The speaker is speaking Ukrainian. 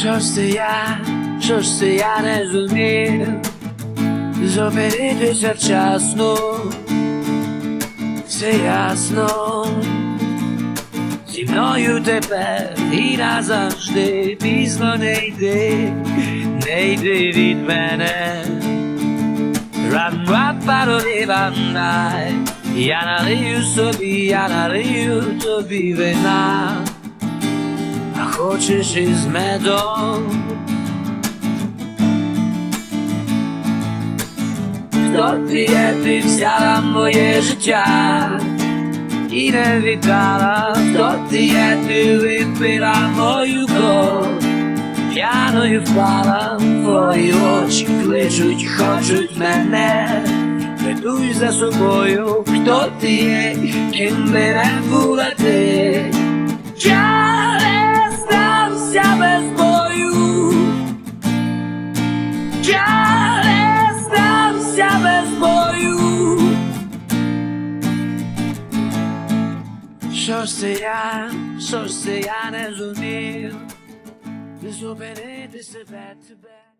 Що ж це я, що ж це я не зумів зупинитися вчасно, все ясно. Зі мною тепер і назавжди пізно не йди, не йди від мене. Рам пароліванай, я налию собі, я налию тобі вина, хочеш із медом. Хто ти є, ти взяла моє життя. І не віддала, хто ти є, ти випила мою кров, п'яною впала, твої очі кличуть, хочуть мене, ведуй за собою, хто ти є, ким би не була ти. Що ж це я, що ж це я не зумів, зупинити себе тебе.